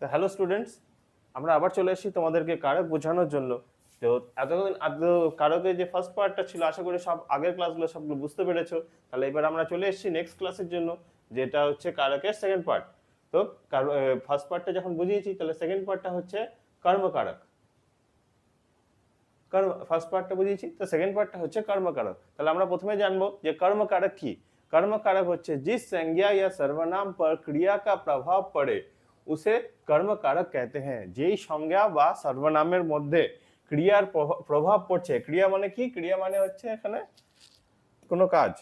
তো hello students আমরা আবার চলে এসেছি তোমাদেরকে কারক বোঝানোর জন্য তো এতদিন আদ- কারকের যে ফার্স্ট পার্টটা ছিল আশা করি সব আগের ক্লাসগুলো সবগুলো বুঝতে পেরেছো তাহলে এবার আমরা চলে এসেছি নেক্সট ক্লাসের জন্য যেটা হচ্ছে কারকের সেকেন্ড পার্ট তো ফার্স্ট পার্টটা যখন বুঝিয়েছি তাহলে সেকেন্ড পার্টটা হচ্ছে কর্মকারক কর্ম ফার্স্ট পার্টটা বুঝিয়েছি তো সেকেন্ড পার্টটা হচ্ছে কর্মকারক তাহলে আমরা প্রথমে জানবো যে কর্মকারক কি कर्मकारक হচ্ছে जिस संज्ञा या सर्वनाम पर क्रिया का प्रभाव पड़े उसे কর্মকারক कहते हैं যেই সংজ্ঞা বা সর্বনামের মধ্যে ক্রিয়ার প্রভ- প্রভাব পড়ছে ক্রিয়া মানে কি ক্রিয়া মানে হচ্ছে এখানে কোনো কাজ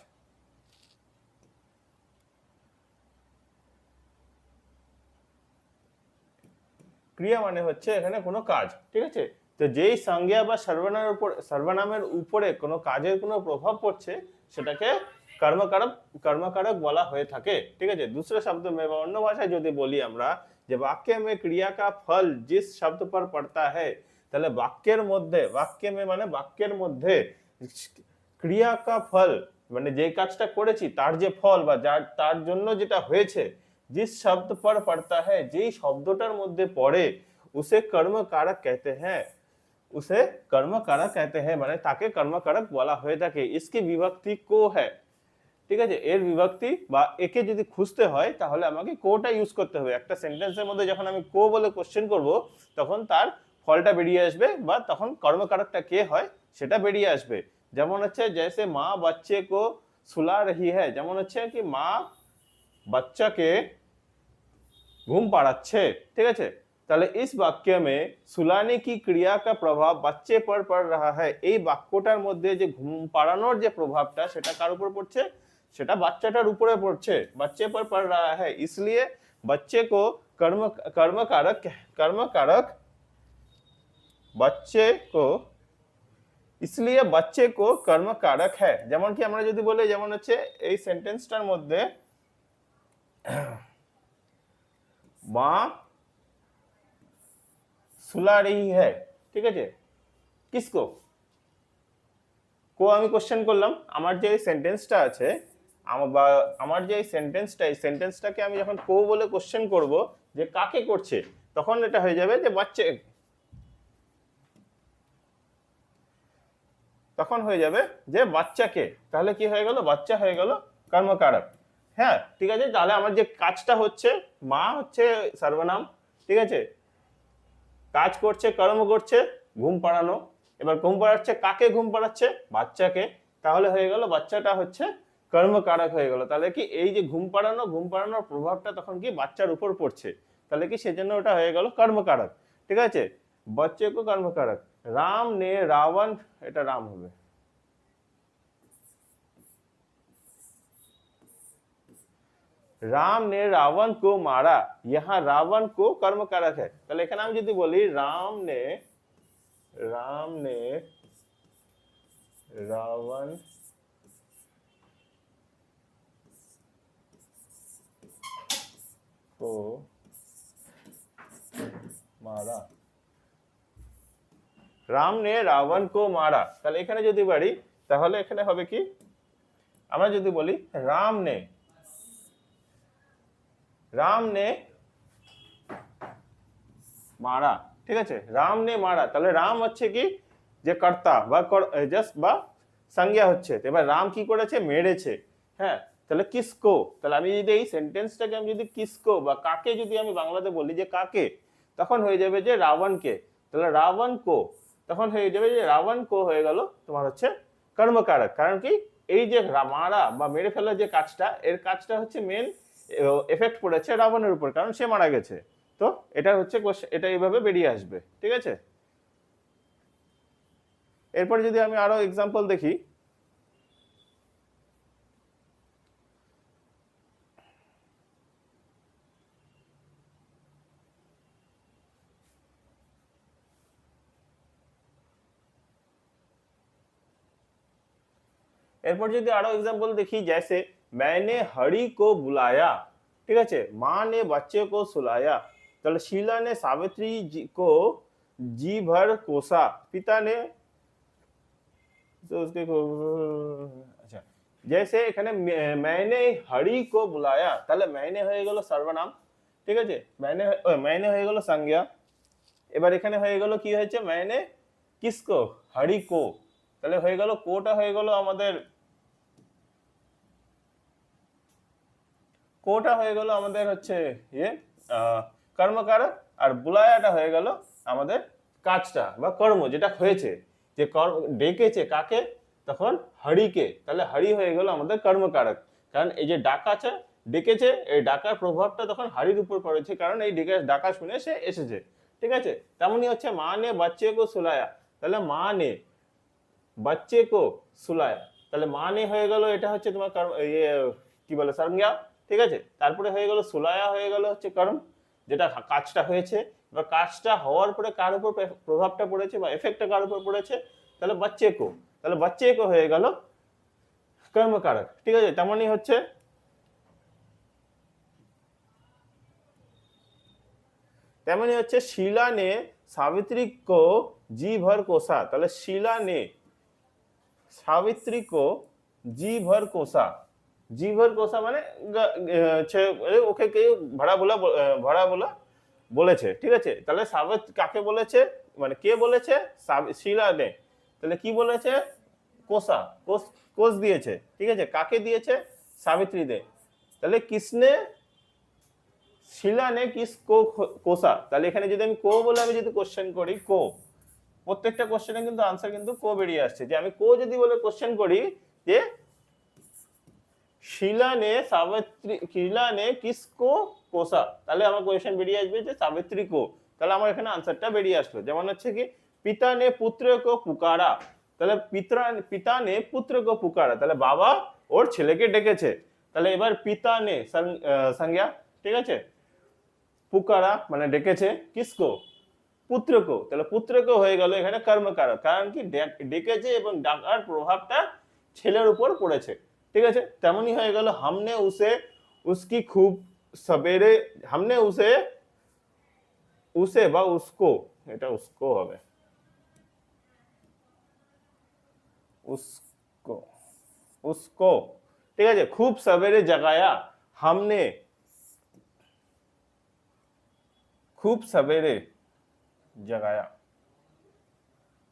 ক্রিয়া মানে হচ্ছে এখানে কোনো কাজ ঠিক আছে তো যেই সংজ্ঞা বা সর্বনামের উপর সর্বনামের উপরে কোনো কাজের কোনো প্রভাব পড়ছে সেটাকে কর্মকারক কর্মকারক বলা হয়ে থাকে ঠিক আছে दूसरे शब्द में বা অন্য ভাষায় যদি বলি আমরা যে বাক্যে মে ক্রিয়া কা ফল জিস শব্দ পর পড়তা है তাহলে বাক্যের মধ্যে বাক্যে মে মানে বাক্যের মধ্যে ক্রিয়া কা ফল মানে যে কাজটা করেছি তার যে ফল বা যার তার জন্য যেটা হয়েছে जिस शब्द पर पड़ता है যেই শব্দটার মধ্যে পড়ে উসে কর্মকারক कहते हैं उसे কর্মকারক कहते हैं মানে তাকে কর্মকারক বলা হয়ে থাকে इसकी বিভক্তি কো है ঠিক আছে? এর বিভক্তি বা একে যদি খুঁজতে হয়, তাহলে আমাকে কোটা ইউজ করতে হবে। একটা সেন্টেন্সের মধ্যে যখন আমি কো বলে কোশ্চেন করব, তখন তার ফলটা বেরিয়ে আসবে বা তখন কর্মকারকটা কে হয় সেটা বেরিয়ে আসবে। যেমন হচ্ছে জয়সে মা বাচ্চে কো সুলা রহি হ্যাঁ যেমন হচ্ছে কি, মা বাচ্চাকে ঘুম পাড়াচ্ছে, ঠিক আছে? তাহলে ইস বাক্য মে, সুলানি কি ক্রিয়া কা প্রভাব বাচ্চে পর পড় রা হ্যাঁ এই বাক্যটার মধ্যে যে ঘুম পাড়ানোর যে প্রভাবটা, সেটা কার উপর পড়ছে? সেটা বাচ্চাটার উপরে পড়ছে बच्चे पर पड़ रहा है इसलिए बच्चे को कर्म कर्म कारक कर्म कारक बच्चे को इसलिए बच्चे को कर्म कारक है যেমন কি আমরা যদি বলি যেমন হচ্ছে এই সেন্টেন্সটার মধ্যে মা सुला रही है ঠিক আছে কিসকো কো আমি কোশ্চেন করলাম আমার যে সেন্টেন্সটা আছে আমার বা, আমার যে সেন্টেন্সটা এই সেন্টেন্সটাকে আমি যখন কো বলে কোশ্চেন করব, যে কাকে করছে, তখন এটা হয়ে যাবে যে বাচ্চা, তখন হয়ে যাবে যে বাচ্চাকে, তাহলে কি হয়ে গেল? বাচ্চা হয়ে গেল কর্মকারক। হ্যাঁ ঠিক আছে? তাহলে আমার যে কাজটা হচ্ছে, মা হচ্ছে সর্বনাম, ঠিক আছে? কাজ করছে, কর্ম করছে, ঘুম পাড়ানো। এবার ঘুম পাড়াচ্ছে, কাকে ঘুম পাড়াচ্ছে? বাচ্চাকে। তাহলে হয়ে গেল, বাচ্চাটা হচ্ছে কর্মকারক হয়ে গেল। তাহলে কি এই যে ঘুম পাড়ানো, ঘুম পাড়ানোর প্রভাবটা তখন কি বাচ্চার উপর পড়ছে? তাহলে কি সেজন্য ওটা হয়ে গেল কর্মকারক। ঠিক আছে? বাচ্চাকে কর্মকারক। রাম নে রাবণ, এটা রাম হবে। রাম নে রাবণ কো মারা। ইহা রাবণ কো কর্মকারক হ্যাঁ তাহলে এখানে আমি যদি বলি, রাম নে রাম নে, রাবণ ও মারা রাম নে রাবণ কো মারা। তাহলে এখানে যদি বাড়ি তাহলে এখানে হবে কি? আমরা যদি বলি রাম নে রাম নে মারা। ঠিক আছে? রাম নে মারা। তাহলে রাম হচ্ছে কি? যে কর্তা বা জাস্ট বা সংজ্ঞা হচ্ছে। এবার রাম কি করেছে? মেরেছে। হ্যাঁ? তাহলে কিসকো, তাহলে আমি যদি এই সেন্টেন্সটাকে আমি যদি কিসকো বা কাকে যদি আমি বাংলাতে বলি যে কাকে, তখন হয়ে যাবে যে রাবণকে তাহলে রাবণ কো, তখন হয়ে যাবে যে রাবণ কো হয়ে গেল তোমার হচ্ছে কর্মকারক। কারণ কি? এই যে মারা বা মেরে ফেলার যে কাজটা, এর কাজটা হচ্ছে মেন এফেক্ট পড়েছে রাবণের উপর, কারণ সে মারা গেছে। তো এটা হচ্ছে এটা এইভাবে বেরিয়ে আসবে, ঠিক আছে? এরপর যদি আমি আরও এক্সাম্পল দেখি এরপর যদি আরো एग्जांपल দেখি जैसे मैंने हरि को बुलाया ঠিক আছে মা ने बच्चे को सुलाया তাহলে शीला ने सावित्री जी को जी भर कोसा पिता ने तो उसके को আচ্ছা जैसे এখানে मैं- मैंने हरि को बुलाया তাহলে मैंने হয়ে গেল সর্বনাম ঠিক আছে মাইনে ও, মাইনে হয়ে গেল সংজ্ঞা এবার এখানে হয়ে গেল কি হয়েছে মাইনে কিসকো হাড়ি কো তাহলে হয়ে গেল কোটা হয়ে গেল আমাদের কোটা হয়ে গেল আমাদের হচ্ছে ইয়ে কর্মকারক আর বুলায়াটা হয়ে গেল আমাদের কাজটা বা কর্ম যেটা হয়েছে। যে কর্ম ডেকেছে কাকে? তখন হরিকে। তাহলে হরি হয়ে গেল আমাদের কর্মকারক। কারণ এই যে ডাক আছে ডেকেছে, এই ডাকার প্রভাবটা তখন হাড়ির উপর পড়েছে। কারণ এই ডেকে, ডাকা শুনে সে এসেছে। ঠিক আছে? তেমনই হচ্ছে মা নে বাচ্চে কো সুলায়া। তাহলে মা নে বাচ্চে কো সুলায়া। তাহলে মা নে হয়ে গেল, এটা হচ্ছে তোমার কর্ম ইয়ে কি বলে সংজ্ঞা ঠিক আছে? তারপরে হয়ে গেল সুলায়া, হয়ে গেল হচ্ছে কর্ম যেটা কাজটা হয়েছে। বা কাজটা হওয়ার পরে কার উপর প্রভাবটা পড়েছে বা এফেক্টটা কার উপর পড়েছে? তাহলে বাচ্চে কো তাহলে বাচ্চে কো হয়ে গেল কর্মকারক। ঠিক আছে? তেমনই হচ্ছে তেমনই হচ্ছে শিলা নে সাবিত্রী কো জি ভর কোষা। তাহলে শিলা নে সাবিত্রী কো জি ভর কোষা। ভর কোষা মানে ওকে কেউ ভাড়া বলা ভাড়া বলা বলেছে, ঠিক আছে? তাহলে সাবিত কাকে বলেছে? মানে কে বলেছে? শিলা নে। তাহলে কি বলেছে? কোষা কোষ কোষ দিয়েছে, ঠিক আছে? কাকে দিয়েছে? সাবিত্রী দে তাহলে কিসনে শিলা নে কিস কো কোষা তাহলে এখানে যদি আমি কো বলে আমি যদি কোশ্চেন করি, কো। প্রত্যেকটা কোশ্চেনে কিন্তু আনসার কিন্তু কো বেরিয়ে আসছে। যে আমি কো যদি বলে কোশ্চেন করি, যে শিলা নে সাবিত্রী শিলা নে কিস কো কোষা। তাহলে আমার কোয়েশ্চেন বেরিয়ে আসবে যে সাবিত্রী কো। তাহলে আমার এখানে আনসারটা বেরিয়ে আসলো। যেমন হচ্ছে কি পিতা নে পুত্র কো পুকারা। তাহলে পিতা পিতা নে পুত্র কো পুকারা। তাহলে বাবা ওর ছেলেকে ডেকেছে। তাহলে এবার পিতা নে সংজ্ঞা ঠিক আছে? পুকারা মানে ডেকেছে কিসকো পুত্রকো। তাহলে পুত্রকো হয়ে গেল এখানে কর্মকারক। কারণ কি, ডেক- ডেকেছে এবং ডাকার প্রভাবটা ছেলের উপর পড়েছে। ঠিক আছে তেমনই হয়ে গেল হামনে উসে উসকি খুব সবেরে হামনে উসে উসে বা উসকো এটা উসকো হবে উসকো উসকো ঠিক আছে খুব সবেরে জাগায়া হামনে খুব সবেরে জাগায়া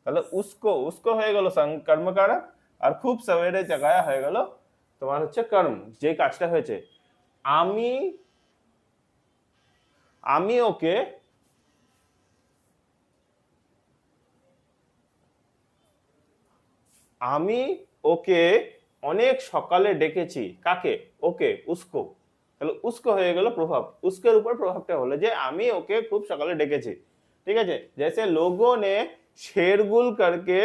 তাহলে উসকো উসকো হয়ে গেল সং- কর্মকারক আর খুব সবেরে জাগায়া হয়ে গেল তোমার হচ্ছে কর্ম যে কাজটা হয়েছে। আমি আমি ওকে আমি ওকে অনেক সকালে ডেকেছি। কাকে? ওকে, উস্কো। তাহলে উস্কো হয়ে গেল প্রভাব। উস্কের উপর প্রভাবটা হলো যে আমি ওকে খুব সকালে ডেকেছি। ঠিক আছে? जैसे লোগো নে শেরগুল করকে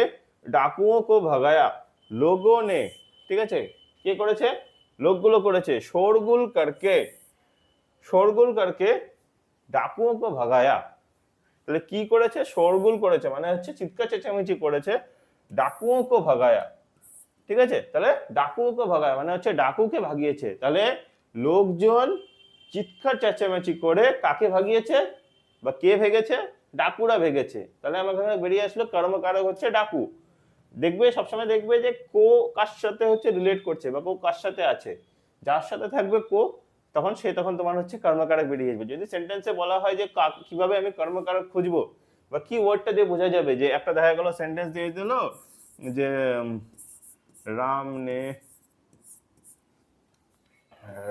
ডাকুও কো भगाया লোগো নে ঠিক আছে? কে করেছে? লোকগুলো করেছে। শোরগুল কারকে? শোরগুল কারকে? ডাকুয়োঁ কো ভাগায়া। তাহলে কি করেছে? শোরগুল করেছে মানে হচ্ছে চিৎকার চেঁচামেচি করেছে। ডাকুয়োঁ কো ভাগায়া। ঠিক আছে? তাহলে ডাকুকে ভাগায়া মানে হচ্ছে ডাকুকে ভাগিয়েছে। তাহলে লোকজন চিৎকার চেঁচামেচি করে কাকে ভাগিয়েছে? বা কে ভেগেছে? ডাকুরা ভেগেছে। তাহলে আমার বেরিয়ে আসলো, কর্মকারক হচ্ছে ডাকু। দেখবে সবসময় দেখবে যে কো কার সাথে হচ্ছে রিলেট করছে বা কো কার সাথে আছে যার সাথে থাকবে কো তখন সে তখন তোমার হচ্ছে কর্মকারক বেরিয়ে আসবে যদি সেন্টেন্সে বলা হয় যে কা- কিভাবে আমি কর্মকারক খুঁজবো বা কি ওয়ার্ডটা দিয়ে বোঝা যাবে যে একটা দেখা গেল সেন্টেন্স দিয়ে দিল যে উম, राम ने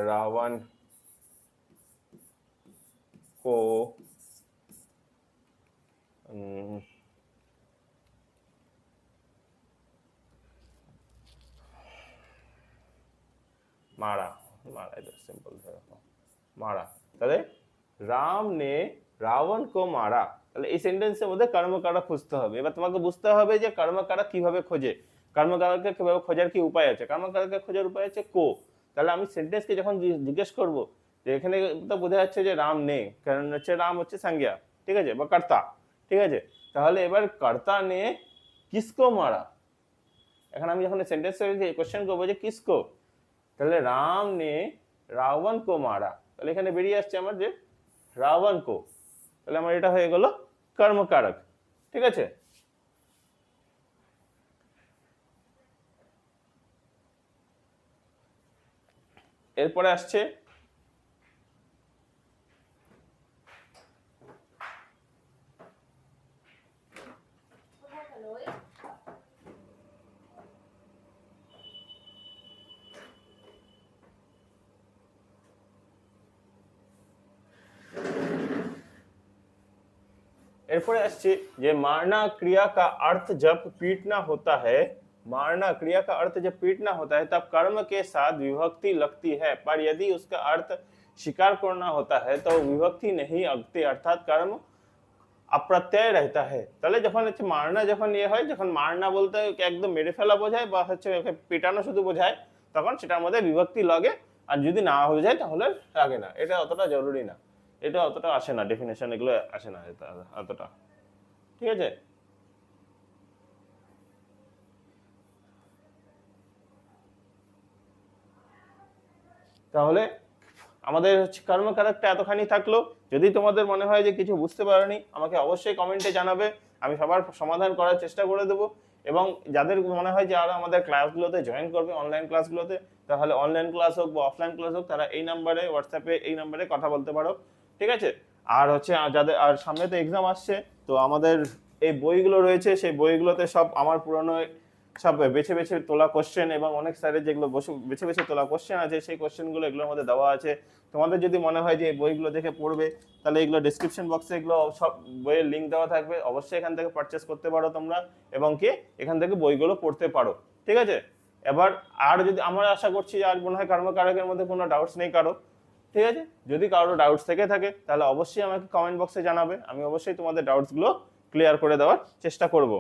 रावण को मारा मारा इधर सिंपल से रखो मारा তাহলে রাম নে রাবণ কো মারা তাহলে এই সেন্টেন্সের মধ্যে কর্মকারক খুঁজতে হবে এবার তোমাকে বুঝতে হবে যে কর্মকারক কিভাবে খোঁজে কর্মকারককে কিভাবে খোঁজার কি উপায় আছে কর্মকারককে খোঁজার উপায় আছে কো তাহলে আমি সেন্টেন্সকে যখন জি- জিজ্ঞেস করব যে এখানে তো বোঝা যাচ্ছে যে রাম নেই কারণ হচ্ছে রাম হচ্ছে সংজ্ঞা ঠিক আছে বা কর্তা ঠিক আছে তাহলে এবার কর্তা নে কিসকো মারা এখন আমি যখন সেন্টেন্স কোশ্চেন করবো যে কিসকো তাহলে রাম নে রাবণ কো মারা। তাহলে এখানে বেরিয়ে আসছে আমার যে রাবণ কো। তাহলে আমার এটা হয়ে গেল কর্মকারক। ঠিক আছে? এরপরে আসছে এরপরে আসছে যে मारना क्रिया का अर्थ जब पीटना होता है मारना क्रिया का अर्थ जब पीटना होता है तब कर्म के साथ विभक्ति लगती है पर यदि उसका अर्थ शिकार करना होता है तो विभक्ति नहीं लगती अर्थात कर्म অপ্রত্যয় रहता है তাহলে যখন হচ্ছে মারনা যখন ইয়ে হয় যখন মারনা বলতে একদম মেরে ফেলা বোঝায় বা হচ্ছে ওকে পেটানো শুধু বোঝায় তখন সেটার মধ্যে বিভক্তি লাগে আর যদি না বোঝায় তাহলে লাগে না এটা অতটা জরুরি না এটা অতটা আসে না ডেফিনেশন এগুলো আসে না অতটা। ঠিক আছে? তাহলে আমাদের হচ্ছে কর্মকারকটা এতখানি থাকল। যদি তোমাদের মনে হয় যে কিছু বুঝতে পারোনি, আমাকে অবশ্যই কমেন্টে জানাবে। আমি সবার সমাধান করার চেষ্টা করে দেবো। এবং যাদের মনে হয় যে আরও আমাদের ক্লাসগুলোতে জয়েন করবে অনলাইন ক্লাসগুলোতে তাহলে অনলাইন ক্লাস হোক বা অফলাইন ক্লাস হোক, তারা এই নাম্বারে হোয়াটসঅ্যাপে এই নাম্বারে কথা বলতে পারো। ঠিক আছে? আর হচ্ছে যাদের, আর সামনে তো এক্সাম আসছে, তো আমাদের এই বইগুলো রয়েছে, সেই বইগুলোতে সব আমার পুরনো সব বেছে বেছে তোলা কোশ্চেন এবং অনেক স্যারের যেগুলো বেছে বেছে তোলা কোশ্চেন আছে, সেই কোশ্চেনগুলো এগুলোর মধ্যে দেওয়া আছে। তোমাদের যদি মনে হয় যে এই বইগুলো দেখে পড়বে, তাহলে এগুলো ডিসক্রিপশন বক্সে এগুলো সব বইয়ের লিঙ্ক দেওয়া থাকবে। অবশ্যই এখান থেকে পারচেস করতে পারো তোমরা এবং কি এখান থেকে বইগুলো পড়তে পারো। ঠিক আছে? এবার আর যদি, আমরা আশা করছি যে আর মনে হয় কর্মকারকের মধ্যে কোনো ডাউটস নেই কারও ঠিক আছে? যদি কারোর ডাউটস থেকে থাকে, তাহলে অবশ্যই আমাকে কমেন্ট বক্সে জানাবে। আমি অবশ্যই তোমাদের ডাউটসগুলো ক্লিয়ার করে দেওয়ার চেষ্টা করব।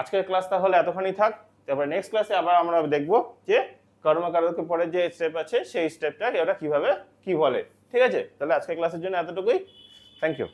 আজকের ক্লাস তাহলে এতখানি থাক। তারপরে নেক্সট ক্লাসে আবার আমরা দেখব যে কর্মকারকের পরে যে স্টেপ আছে, সেই স্টেপটা ওরা কীভাবে কি বলে। ঠিক আছে? তাহলে আজকের ক্লাসের জন্য এতটুকুই। Thank you